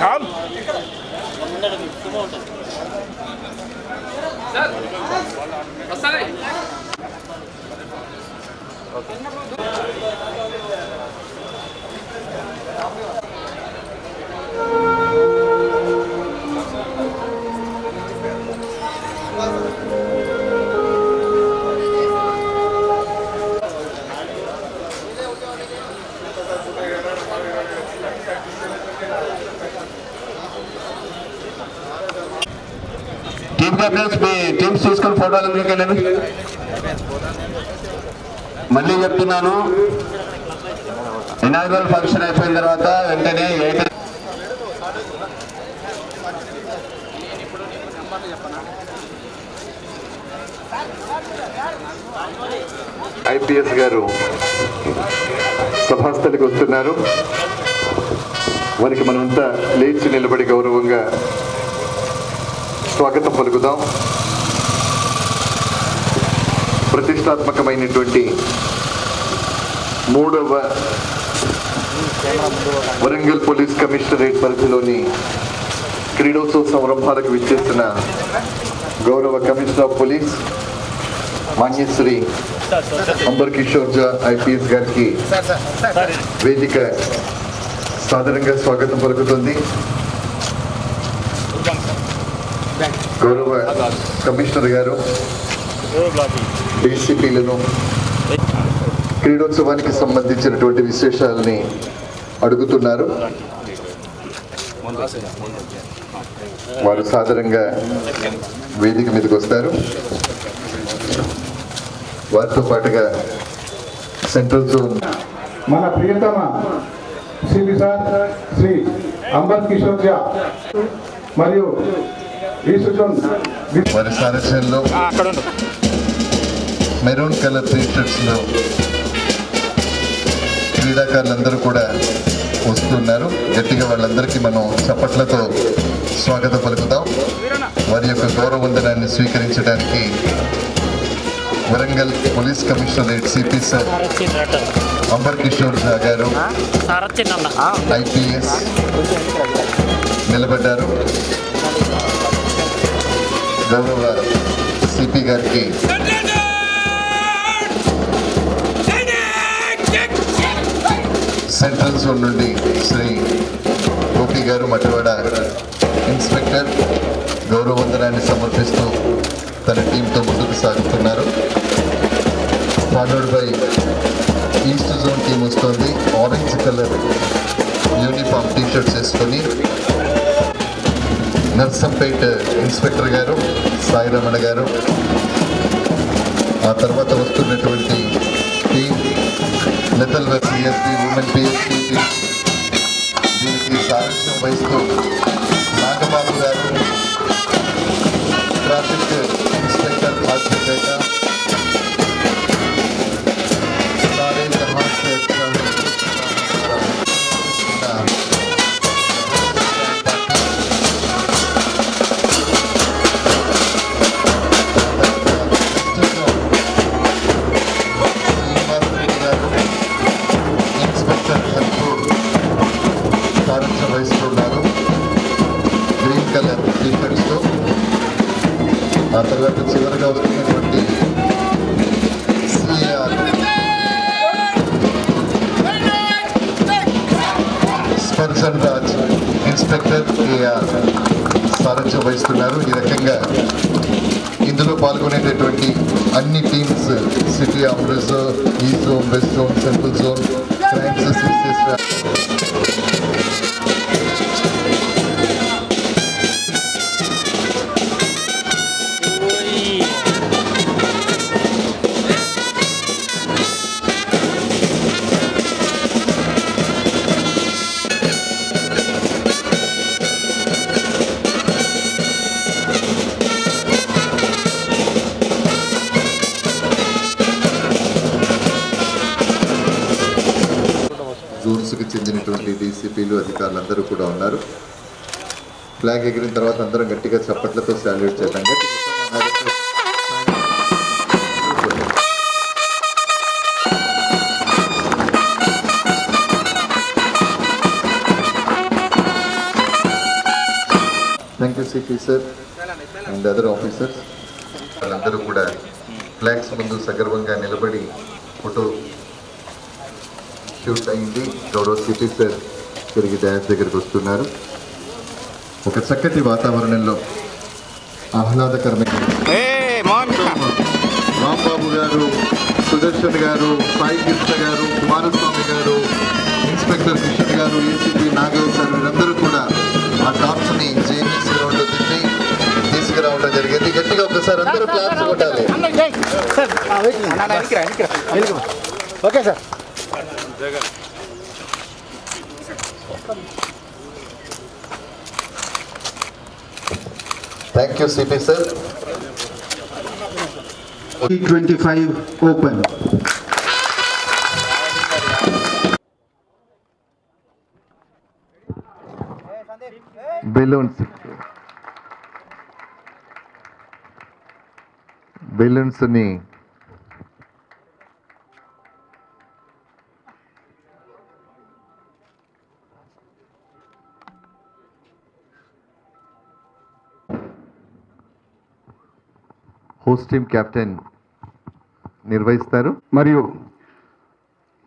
Shyam team మీ teams తీసుకొని ఫోటోలు ఎందుకు వెళ్ళండి మళ్ళీ చెప్తున్నాను. ఇనాగ్రల్ ఫంక్షన్ అయిపోయిన తర్వాత వెంటనే ఎయిట్ ఐపీఎస్ గారు సభాస్థలికి వస్తున్నారు. వారికి మనమంతా లేచి నిలబడి గౌరవంగా స్వాగతం పలుకుదాం. ప్రతిష్టాత్మకమైనటువంటి మూడవ వరంగల్ పోలీస్ కమిషనరేట్ పరిధిలోని క్రీడోత్సవ సంరంభాలకు విచ్చేసిన గౌరవ కమిషనర్ ఆఫ్ పోలీస్ మాన్యశ్రీ అంబర్ కిషోర్ జా ఐపీఎస్ గారికి వేదిక సాధారణంగా స్వాగతం పలుకుతుంది. గౌరవ కమిషనర్ గారు డీసీపీలను క్రీడోత్సవానికి సంబంధించినటువంటి విశేషాలని అడుగుతున్నారు. వారు సాధారణంగా వేదిక మీదకి వస్తారు. వారితో పాటుగా సెంట్రల్ జోన్ మన ప్రియతమ శ్రీ విశాఖ శ్రీ అంబర్ కిషోర్ జా మరియు అక్కడ ఉండు. మెరూన్ కలర్ టీ షర్ట్స్లో క్రీడాకారులందరూ కూడా వస్తున్నారు. గట్టిగా వాళ్ళందరికీ మనం చప్పట్లతో స్వాగతం పలుకుతాం. వారి యొక్క గౌరవందనాన్ని స్వీకరించడానికి Warangal police commissionerate CP sir Amber Kishore Jha garu IPS నిలబడ్డారు. గౌరవ సిపి గారికి సెంట్రల్ జోన్ నుండి శ్రీ గోపి గారు మట్టివాడ ఇన్స్పెక్టర్ గౌరవవందనాన్ని సమర్పిస్తూ తన టీంతో ముందుకు సాగుతున్నారు. Followed by east zone team వస్తుంది. ఆరెంజ్ కలర్ యూనిఫామ్ టీషర్ట్స్ వేసుకొని నర్సంపేట ఇన్స్పెక్టర్ గారు సాయిరమణ గారు ఆ తర్వాత వస్తున్నటువంటి టీం లిటల్ వెబ్ ఉమెన్ పిఎస్పి దీనికి సారథ్యం వహిస్తూ నాగబాబు గారు ట్రాఫిక్ ఇన్స్పెక్టర్ హాస్పిటల్ సారథ్యం వహిస్తున్నారు ఈ రకంగా ఇందులో పాల్గొనేటటువంటి అన్ని teams city office east zone west zone central zone crimes flag ఎగిరిన తర్వాత అందరం గట్టిగా చప్పట్లతో సాల్యూట్ చేద్దాం. Thank you CP sir and other officers వాళ్ళందరూ కూడా ఫ్లాగ్స్ ముందు సగర్వంగా నిలబడి ఫోటో షూట్ అయింది. గౌరవ సిపి సార్ తిరిగి డ్యాన్స్ దగ్గరికి వస్తున్నారు. ఒక చక్కటి వాతావరణంలో ఆహ్లాదకరమైన రాంబాబు గారు సుదర్శన్ గారు సాయి కృష్ణ గారు కుమారస్వామి గారు ఇన్స్పెక్టర్ కిషన్ గారు ఏసీపీ నాగవ్ సార్ వీరందరూ కూడా ఆ టాప్స్ని జేఎన్ఎస్ గ్రౌండ్ తిప్పి తీసుకురావడం జరిగింది. గట్టిగా ఒకసారి అందరూ క్లాప్స్ కొట్టాలి. Okay sir. Thank you, CP sir. T twenty five open. balloons balloons host team captain నిర్వహిస్తారు. మరియు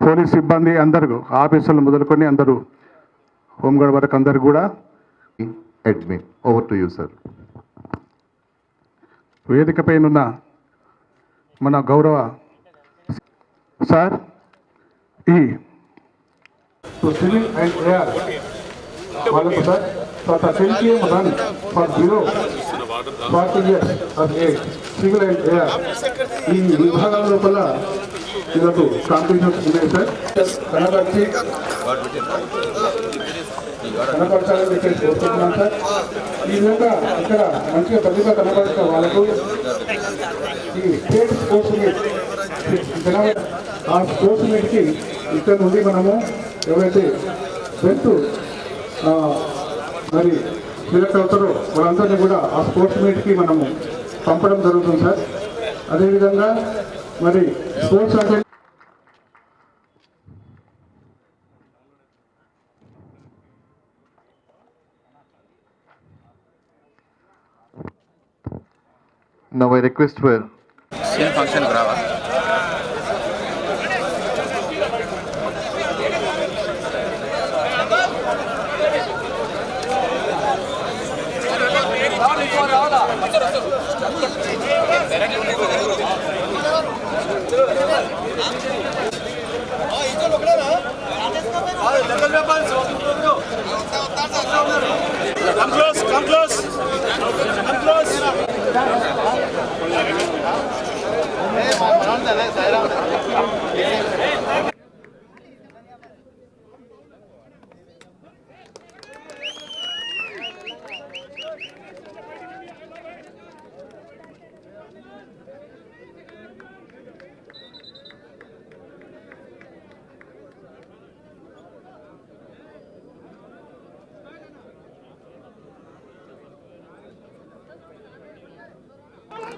పోలీస్ సిబ్బంది అందరూ ఆఫీసర్లు మొదలుకొని అందరూ హోంగార్డ్ వరకు అందరు కూడా admin over to you sir వేదిక పైన మన గౌరవ సార్ ఈ సివిల్ అండ్ ఏఆర్ వాళ్ళకు sir for zero forty years civil and AR ఈ విభాగాల లోపల ఈరోజు కాంపిటీషన్స్ ఉన్నాయి సార్. కనపరిచి కనపరచాలని చెప్పేసి కోరుకుంటున్నాం సార్. ఈ విధంగా ఇక్కడ మంచిగా ప్రతిభ కనపరిచిన వాళ్ళకు ఈ స్టేట్ స్పోర్ట్స్ మీట్ ఆ స్పోర్ట్స్ మీట్కి ఇక్కడ నుండి మనము ఎవరైతే బెస్ట్ మరి సెలెక్ట్ అవుతారో వాళ్ళందరినీ కూడా ఆ స్పోర్ట్స్ మీట్కి మనము పంపడం జరుగుతుంది సార్. అదేవిధంగా మరి స్పోర్ట్స్ అంటే నవ్ ఐ రిక్వెస్ట్ ఫర్ సీన్ ఫంక్షన్ రావా Come close, come close. Come close. Hey, my brother,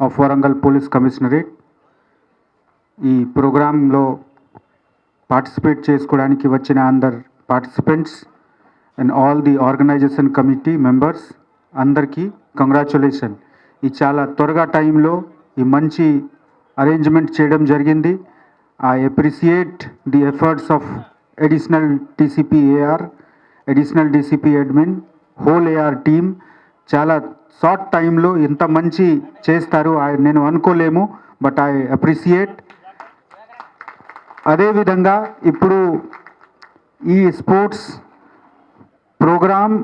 Of Warangal police commissionerate ఈ ప్రోగ్రాంలో పార్టిసిపేట్ చేసుకోవడానికి వచ్చిన అందర్ participants and all the organisation committee members అందరికీ కంగ్రాచులేషన్ ఈ చాలా త్వరగా టైంలో ఈ మంచి అరేంజ్మెంట్ చేయడం జరిగింది. I appreciate the efforts of additional DCP AR additional DCP admin whole AR team చాలా షార్ట్ టైంలో ఇంత మంచి చేస్తారు. నేను అనుకోలేము బట్ ఐ అప్రిసియేట్ అదేవిధంగా ఇప్పుడు ఈ స్పోర్ట్స్ ప్రోగ్రామ్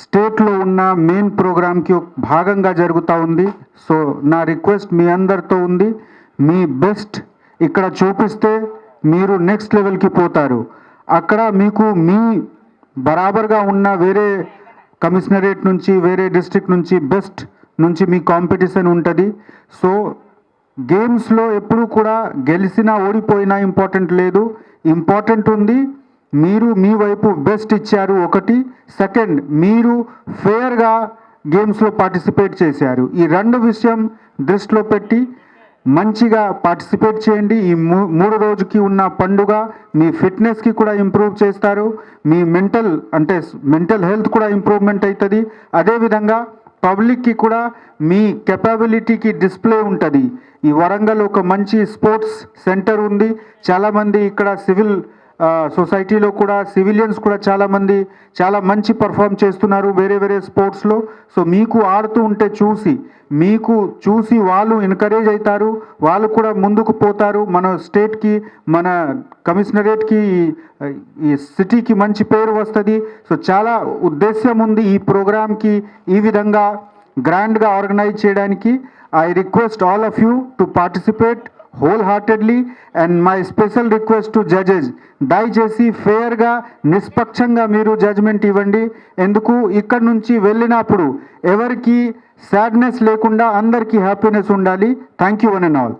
స్టేట్లో ఉన్న మెయిన్ ప్రోగ్రామ్కి ఒక భాగంగా జరుగుతూ ఉంది. సో నా రిక్వెస్ట్ మీ అందరితో ఉంది. మీ బెస్ట్ ఇక్కడ చూపిస్తే మీరు నెక్స్ట్ లెవెల్కి పోతారు. అక్కడ మీకు మీ బరాబర్గా ఉన్న వేరే కమిషనరేట్ నుంచి వేరే డిస్ట్రిక్ట్ నుంచి బెస్ట్ నుంచి మీ కాంపిటీషన్ ఉంటుంది. సో గేమ్స్లో ఎప్పుడు కూడా గెలిచినా ఓడిపోయినా ఇంపార్టెంట్ లేదు. ఇంపార్టెంట్ ఉంది. మీరు మీ వైపు బెస్ట్ ఇచ్చారు ఒకటి. సెకండ్ మీరు ఫేర్గా గేమ్స్లో పార్టిసిపేట్ చేశారు. ఈ రెండు విషయం దృష్టిలో పెట్టి మంచిగా పార్టిసిపేట్ చేయండి. ఈ మూ- మూడు రోజుకి ఉన్న పండుగ మీ ఫిట్నెస్కి కూడా ఇంప్రూవ్ చేస్తారు. మీ మెంటల్ అంటే మెంటల్ హెల్త్ కూడా ఇంప్రూవ్మెంట్ అవుతుంది అదేవిధంగా పబ్లిక్కి కూడా మీ కెపాబిలిటీకి డిస్ప్లే ఉంటుంది. ఈ వరంగల్ ఒక మంచి స్పోర్ట్స్ సెంటర్ ఉంది. చాలామంది ఇక్కడ సివిల్ సొసైటీలో కూడా సివిలియన్స్ కూడా చాలామంది చాలా మంచి పర్ఫామ్ చేస్తున్నారు వేరే వేరే స్పోర్ట్స్లో. సో మీకు ఆడుతూ ఉంటే చూసి మీకు చూసి వాళ్ళు ఎంకరేజ్ అవుతారు వాళ్ళు కూడా ముందుకు పోతారు. మన స్టేట్కి మన కమిషనరేట్కి ఈ సిటీకి మంచి పేరు వస్తుంది. సో చాలా ఉద్దేశ్యం ఉంది ఈ ప్రోగ్రామ్కి ఈ విధంగా గ్రాండ్గా ఆర్గనైజ్ చేయడానికి. I request all of you to participate. Wholeheartedly and my special request to judges దయచేసి ఫేర్గా నిష్పక్షంగా మీరు జడ్జ్మెంట్ ఇవ్వండి. ఎందుకు? ఇక్కడ నుంచి వెళ్ళినప్పుడు ఎవరికి సాడ్నెస్ లేకుండా అందరికీ హ్యాపీనెస్ ఉండాలి. Thank you one and all